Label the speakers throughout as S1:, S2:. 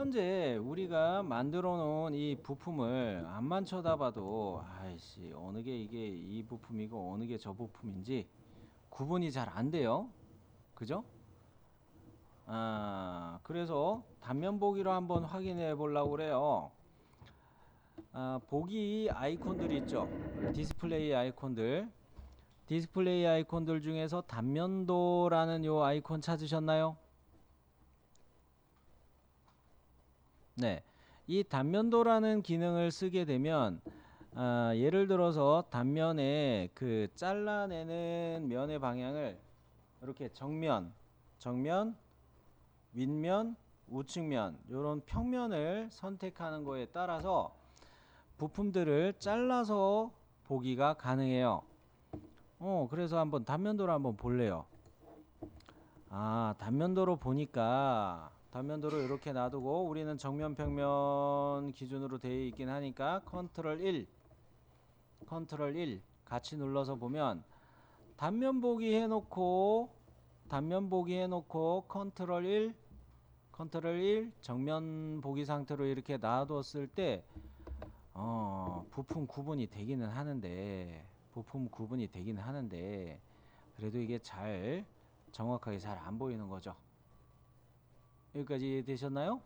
S1: 현재 우리가 만들어 놓은 이 부품을 앞만 쳐다봐도 아이씨 어느 게 이게 이 부품이고 어느 게 저 부품인지 구분이 잘 안 돼요. 그죠? 아, 그래서 단면 보기로 한번 확인해 보려고 그래요. 아, 보기 아이콘들이 있죠. 디스플레이 아이콘들. 디스플레이 아이콘들 중에서 단면도라는 요 아이콘 찾으셨나요? 네. 이 단면도라는 기능을 쓰게 되면 아, 예를 들어서 단면에 그 잘라내는 면의 방향을 이렇게 정면, 정면, 윗면, 우측면 이런 평면을 선택하는 거에 따라서 부품들을 잘라서 보기가 가능해요. 어, 그래서 한번 단면도로 한번 볼래요. 아, 단면도로 보니까 단면도로 이렇게 놔두고 우리는 정면 평면 기준으로 되어 있긴 하니까 컨트롤 1 컨트롤 1 같이 눌러서 보면 단면 보기 해놓고 단면 보기 해놓고 컨트롤 1 컨트롤 1 정면 보기 상태로 이렇게 놔뒀을 때 어, 부품 구분이 되기는 하는데 부품 구분이 되기는 하는데 그래도 이게 잘 정확하게 잘 안 보이는 거죠. 여기까지 되셨나요?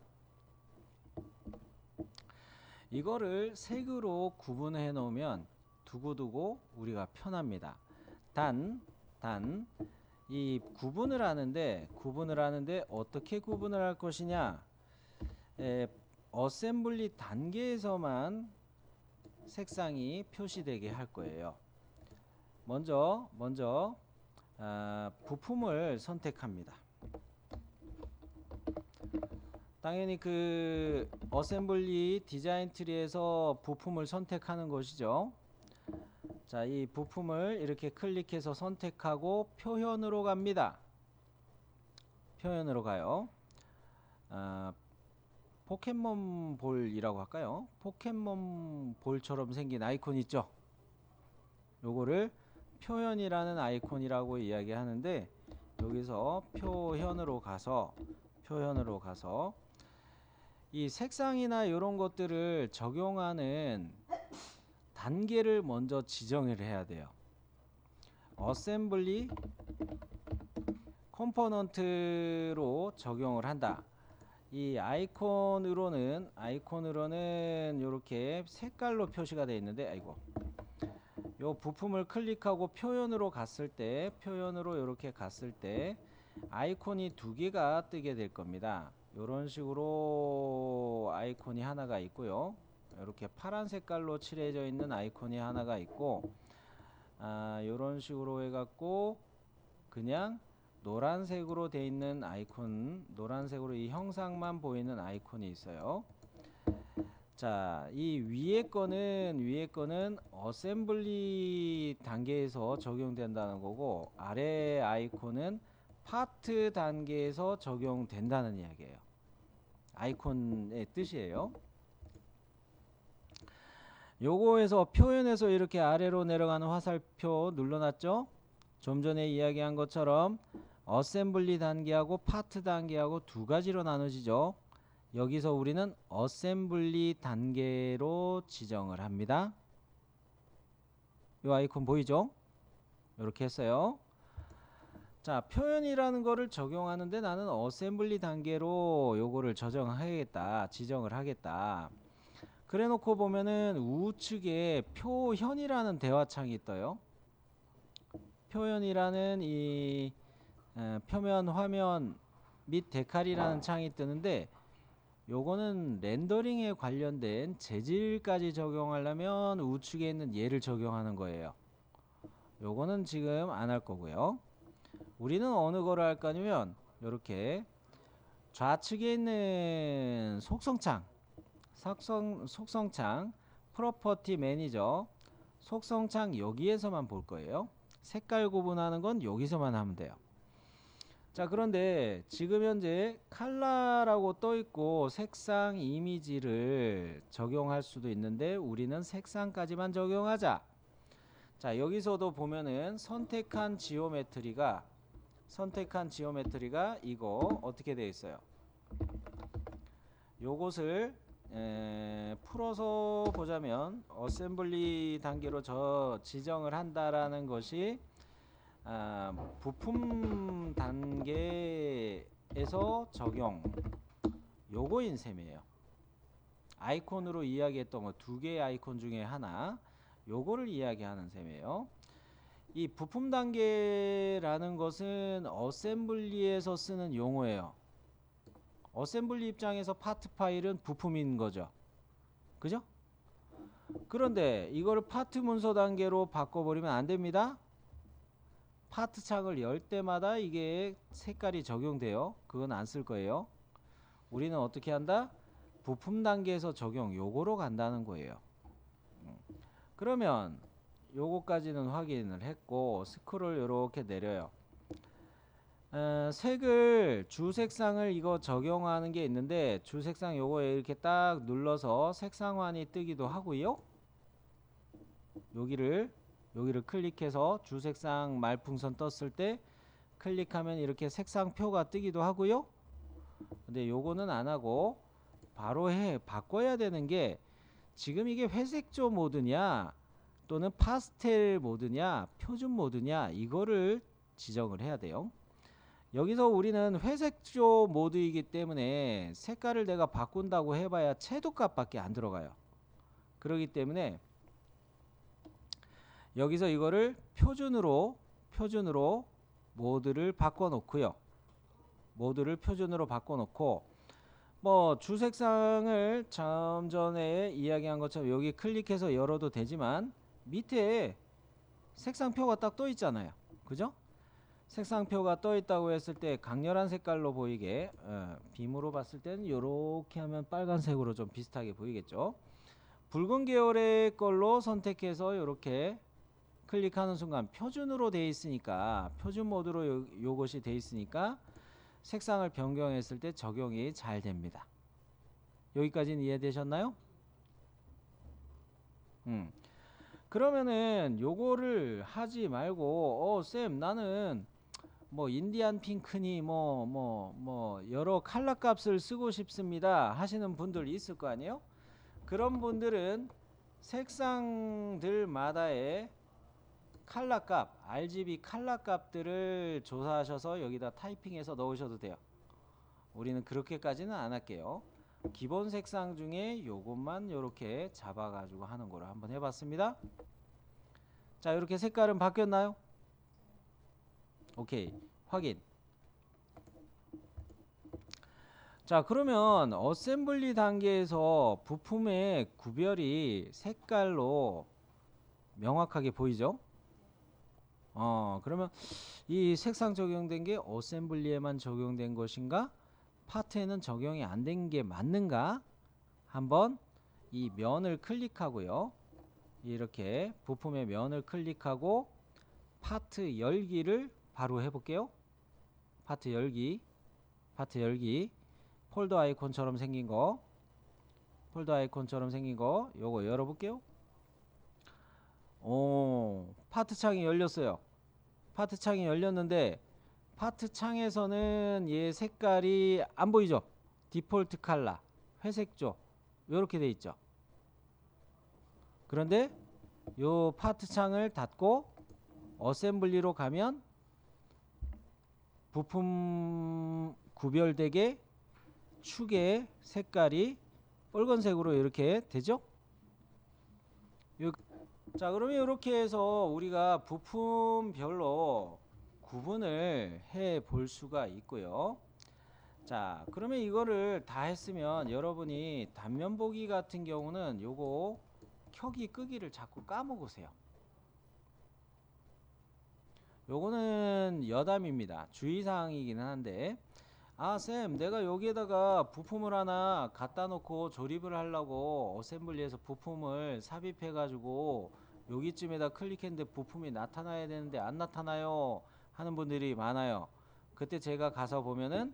S1: 이거를 색으로 구분해 놓으면 두고두고 우리가 편합니다. 단, 단, 이 구분을 하는데, 구분을 하는데 어떻게 구분을 할 것이냐? 에, 어셈블리 단계에서만 색상이 표시되게 할 거예요. 먼저, 먼저, 아, 부품을 선택합니다. 당연히 그 어셈블리 디자인 트리에서 부품을 선택하는 것이죠. 자, 이 부품을 이렇게 클릭해서 선택하고 표현으로 갑니다. 표현으로 가요. 아, 포켓몬 볼이라고 할까요? 포켓몬 볼처럼 생긴 아이콘 있죠? 요거를 표현이라는 아이콘이라고 이야기하는데 여기서 표현으로 가서 표현으로 가서 이 색상이나 이런 것들을 적용하는 단계를 먼저 지정을 해야 돼요. 어셈블리 컴포넌트로 적용을 한다. 이 아이콘으로는 아이콘으로는 이렇게 색깔로 표시가 되어 있는데 아이고 요 부품을 클릭하고 표현으로 갔을 때 표현으로 이렇게 갔을 때 아이콘이 두 개가 뜨게 될 겁니다. 이런 식으로 아이콘이 하나가 있고요. 이렇게 파란 색깔로 칠해져 있는 아이콘이 하나가 있고 아, 이런 식으로 해갖고 그냥 노란색으로 돼 있는 아이콘 노란색으로 이 형상만 보이는 아이콘이 있어요. 자, 이 위에 거는 위에 거는 어셈블리 단계에서 적용된다는 거고 아래 아이콘은 파트 단계에서 적용된다는 이야기예요. 아이콘의 뜻이에요. 요거에서 표현에서 이렇게 아래로 내려가는 화살표 눌러놨죠? 좀 전에 이야기한 것처럼 어셈블리 단계하고 파트 단계하고 두 가지로 나눠지죠. 여기서 우리는 어셈블리 단계로 지정을 합니다. 이 아이콘 보이죠? 이렇게 했어요. 자, 표현이라는 거를 적용하는데 나는 어셈블리 단계로 요거를 저장하겠다. 지정을 하겠다. 그래 놓고 보면은 우측에 표현이라는 대화창이 떠요. 표현이라는 이 에, 표면 화면 및 데칼이라는 창이 뜨는데 요거는 렌더링에 관련된 재질까지 적용하려면 우측에 있는 얘를 적용하는 거예요. 요거는 지금 안 할 거고요. 우리는 어느 거를 할 거냐면 요렇게 좌측에 있는 속성창 속성, 속성창 프로퍼티 매니저 속성창 여기에서만 볼 거예요. 색깔 구분하는 건 여기서만 하면 돼요. 자 그런데 지금 현재 칼라라고 떠 있고 색상 이미지를 적용할 수도 있는데 우리는 색상까지만 적용하자 자 여기서도 보면은 선택한 지오메트리가 선택한 지오메트리가 이거 어떻게 되어 있어요 요것을 에, 풀어서 보자면 어셈블리 단계로 저 지정을 한다라는 것이 아, 부품 단계에서 적용 요거인 셈이에요. 아이콘으로 이야기했던 거 두 개의 아이콘 중에 하나 요거를 이야기하는 셈이에요. 이 부품 단계라는 것은 어셈블리에서 쓰는 용어예요. 어셈블리 입장에서 파트 파일은 부품인 거죠. 그죠? 그런데 이거를 파트 문서 단계로 바꿔버리면 안 됩니다. 파트 창을 열 때마다 이게 색깔이 적용돼요. 그건 안 쓸 거예요. 우리는 어떻게 한다? 부품 단계에서 적용 요거로 간다는 거예요. 음. 그러면 요거까지는 확인을 했고 스크롤 요렇게 내려요. 어, 색을 주 색상을 이거 적용하는 게 있는데 주 색상 요거에 이렇게 딱 눌러서 색상환이 뜨기도 하고요. 여기를 여기를 클릭해서 주 색상 말풍선 떴을 때 클릭하면 이렇게 색상표가 뜨기도 하고요. 근데 요거는 안 하고 바로 해 바꿔야 되는 게 지금 이게 회색조 모드냐 또는 파스텔 모드냐 표준 모드냐 이거를 지정을 해야 돼요. 여기서 우리는 회색조 모드이기 때문에 색깔을 내가 바꾼다고 해봐야 채도값밖에 안 들어가요. 그러기 때문에 여기서 이거를 표준으로 표준으로 모드를 바꿔 놓고요. 모드를 표준으로 바꿔 놓고 뭐 주색상을 좀 전에 이야기한 것처럼 여기 클릭해서 열어도 되지만 밑에 색상표가 딱 떠 있잖아요. 그죠? 색상표가 떠 있다고 했을 때 강렬한 색깔로 보이게 어, 빔으로 봤을 때는 이렇게 하면 빨간색으로 좀 비슷하게 보이겠죠. 붉은 계열의 걸로 선택해서 이렇게 클릭하는 순간 표준으로 돼 있으니까 표준 모드로 요, 요것이 돼 있으니까 색상을 변경했을 때 적용이 잘 됩니다. 여기까지는 이해되셨나요? 음. 그러면은 요거를 하지 말고 어쌤 나는 뭐 인디안 핑크니 뭐 뭐뭐 여러 컬러 값을 쓰고 싶습니다 하시는 분들 있을 거 아니에요? 그런 분들은 색상들마다의 컬러 값, RGB 컬러 값들을 조사하셔서 여기다 타이핑해서 넣으셔도 돼요. 우리는 그렇게까지는 안 할게요. 기본 색상 중에 요것만 요렇게 잡아 가지고 하는 거를 한번 해봤습니다. 자, 이렇게 색깔은 바뀌었나요? 오케이, 확인. 자, 그러면 어셈블리 단계에서 부품의 구별이 색깔로 명확하게 보이죠? 어, 그러면 이 색상 적용된 게 어셈블리에만 적용된 것인가? 파트에는 적용이 안 된 게 맞는가? 한번 이 면을 클릭하고요. 이렇게 부품의 면을 클릭하고 파트 열기를 바로 해볼게요. 파트 열기, 파트 열기, 폴더 아이콘처럼 생긴 거, 폴더 아이콘처럼 생긴 거, 요거 열어볼게요. 오, 파트 창이 열렸어요. 파트 창이 열렸는데 파트 창에서는 얘 색깔이 안 보이죠? 디폴트 칼라, 회색조 요렇게 돼 있죠. 그런데 요 파트 창을 닫고 어셈블리로 가면 부품 구별되게 축의 색깔이 빨간색으로 이렇게 되죠? 요, 자 그러면 이렇게 해서 우리가 부품별로 구분을 해 볼 수가 있고요. 자 그러면 이거를 다 했으면 여러분이 단면 보기 같은 경우는 요거 켜기 끄기를 자꾸 까먹으세요. 요거는 여담입니다. 주의사항이기는 한데 아 쌤 내가 여기에다가 부품을 하나 갖다 놓고 조립을 하려고 어셈블리에서 부품을 삽입해 가지고 여기쯤에다 클릭했는데 부품이 나타나야 되는데 안 나타나요 하는 분들이 많아요. 그때 제가 가서 보면은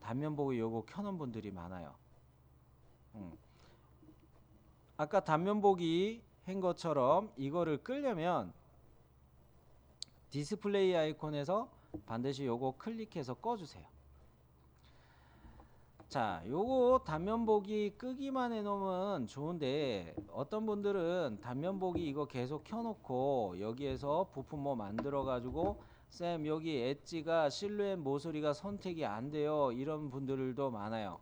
S1: 단면 보기 요거 켜놓은 분들이 많아요. 음. 아까 단면 보기 한 것처럼 이거를 끌려면 디스플레이 아이콘에서 반드시 요거 클릭해서 꺼주세요. 자, 요거 단면 보기 끄기만 해놓으면 좋은데 어떤 분들은 단면 보기 이거 계속 켜놓고 여기에서 부품 뭐 만들어 가지고 쌤 여기 엣지가 실루엣 모서리가 선택이 안 돼요 이런 분들도 많아요.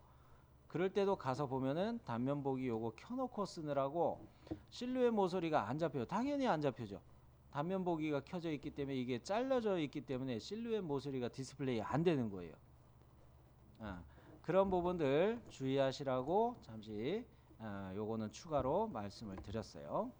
S1: 그럴 때도 가서 보면은 단면 보기 요거 켜놓고 쓰느라고 실루엣 모서리가 안 잡혀요. 당연히 안 잡혀죠. 단면 보기가 켜져 있기 때문에 이게 잘라져 있기 때문에 실루엣 모서리가 디스플레이 안 되는 거예요. 아, 그런 부분들 주의하시라고 잠시 아, 요거는 추가로 말씀을 드렸어요.